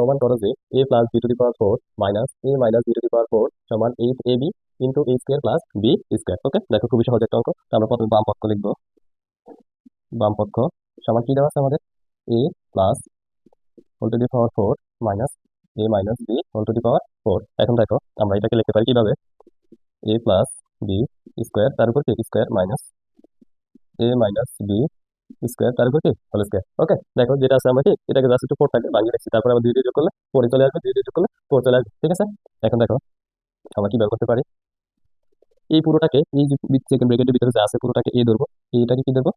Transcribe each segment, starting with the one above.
প্রমাণ করো যে A plus B to the power four minus A minus B to the power four সমান eight A B into A square plus B square okay দেখো খুবই সহজ একটা অঙ্ক। আমরা প্রথমে বাম পক্ষ লিখব। বাম পক্ষ সমান কি দেওয়া আছে আমাদের? A plus whole to the power four minus A minus B whole to the power four এখন দেখো, আমরা এটাকে লিখতে পারি কীভাবে? এ প্লাস বি স্কোয়ার তার উপর কি? Square minus A minus B square তার উপর কি স্কোয়ার ওকে দেখো যেটা আছে আমরা এটাকে জাস্ট একটু ফোর থাকবে ভাঙিয়ে রাখছি। তারপর আবার দুই যোগ করলে ফোরে চলে আসবে দুই যোগ করলে ফোর চলে আসবে, ঠিক আছে? এখন দেখো, আমরা কি ব্যবহার করতে পারি? এই পুরোটাকে, এই যে সেকেন্ড ব্রেকেটের ভিতরে যা আছে, পুরোটাকে এ ধরবো। এইটাকে কি ধরবো?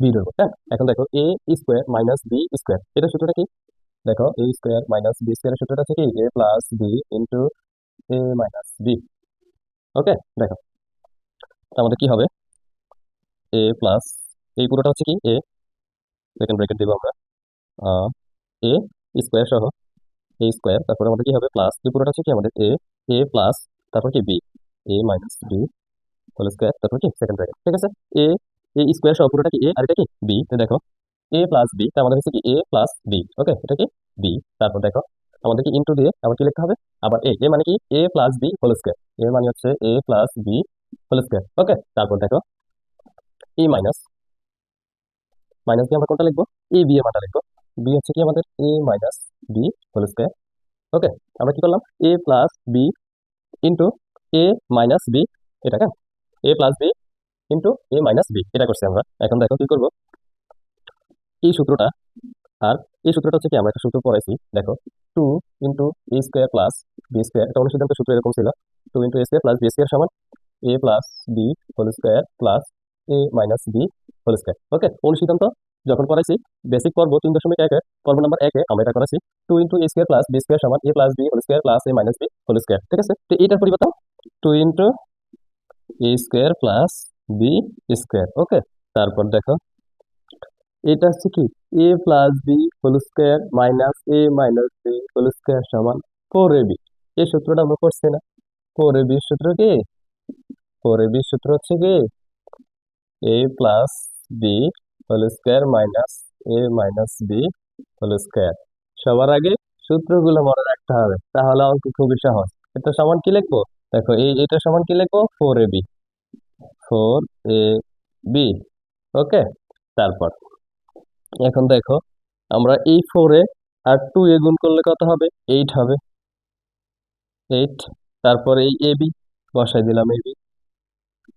বি ধরবো হ্যাঁ? এখন দেখো A square minus B square এটা সূত্রটা কি? দেখো এ স্কোয়ার মাইনাস বি স্কোয়ারের সূত্রটা হচ্ছে কি? A plus B into A minus B okay দেখো আমাদের কি হবে? এ প্লাস এই পুরোটা হচ্ছে কি? এ সেকেন্ড ব্রেকেট দিব আমরা। এ স্কোয়ার সহ। এ স্কোয়ার তারপরে আমাদের কি হবে? প্লাস এই পুরোটা হচ্ছে কি? আমাদের এ এ প্লাস তারপর কি B A minus B whole square তারপর কি? সেকেন্ড ব্র্যাকেট ঠিক আছে? এ এ স্কোয়ার সহ পুরোটা কি? এ আর এটা কি? বি দেখো এ প্লাস বি তার আমাদের হচ্ছে কি? এ প্লাস বি ওকে এটা কি? বি তারপর দেখো, আমাদের কি ইন্টু দিয়ে আবার কি লিখতে হবে? আবার এ এ মানে কি? A plus B whole square A মানে হচ্ছে A plus B whole square okay তারপর দেখো ই মাইনাস মাইনাস দিয়ে আমরা কোনটা লিখব? এ, বি এ মানটা লিখব। বি হচ্ছে কি আমাদের? A minus B whole square. Okay, আমরা কি করলাম? A plus B into A minus B. এটা কেন? A plus B into A minus B. এটা করছি আমরা। এখন দেখো কি করব? এই সূত্রটা আর এই সূত্রটা হচ্ছে কি? আমরা একটা সূত্র পড়াইছি। দেখো, two into A square plus B square. এটা অনুসিদ্ধান্ত সূত্র এরকম ছিল। Two into A square plus B square সমান A plus B whole square plus A minus B. Whole square okay অনুসিদ্ধান্ত যখন করাইছি বেসিক পর্ব তিন দশমিক একে, পর্ব নাম্বার একে আমরা এটা করাছি two into A square plus B square সমান A plus B whole square plus A minus B whole square ঠিক আছে? তো এইটার পরিবর্তন two into A square plus B square okay তারপর দেখো, এটা হচ্ছে কি? A plus B whole square minus A minus B whole square সমান ফোর এ বি এই সূত্রটা আমরা করছি না। ফোর এ বি সূত্র কি? ফোর এ বি সূত্র হচ্ছে কি? A plus B whole square minus A minus B whole square সবার আগে সূত্রগুলো মনে রাখতে হবে, তাহলে অঙ্ক খুবই সহজ। এটা সমান কি লিখব? দেখো, এই, এটা সমান কি লিখব? Four A B four A B okay তারপর। এখন দেখো, আমরা এই ফোরে আর টু এ গুণ করলে কত হবে? এইট হবে। এইট তারপরে এই এ বি বসাই দিলাম এ বি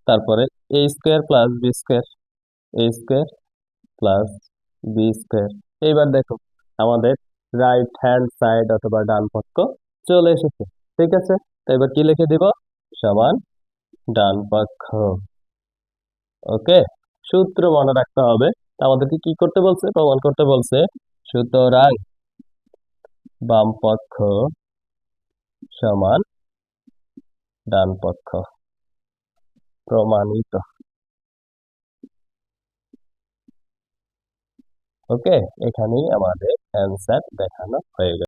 তারপরে A square plus B square A square plus B square এইবার দেখো, আমাদের রাইট হ্যান্ড সাইড অথবা ডান পক্ষ চলে এসেছে, ঠিক আছে? তো এবার কি লিখে দিব? সমান ডান পক্ষ। ওকে? সূত্র মনে রাখতে হবে। আমাদেরকে কি করতে বলছে? প্রমাণ করতে বলছে, সুতরাং বাম পক্ষ সমান ডান পক্ষ। প্রমাণিত। ওকে এখানেই আমাদের অ্যান্সার দেখানো হয়ে গেল।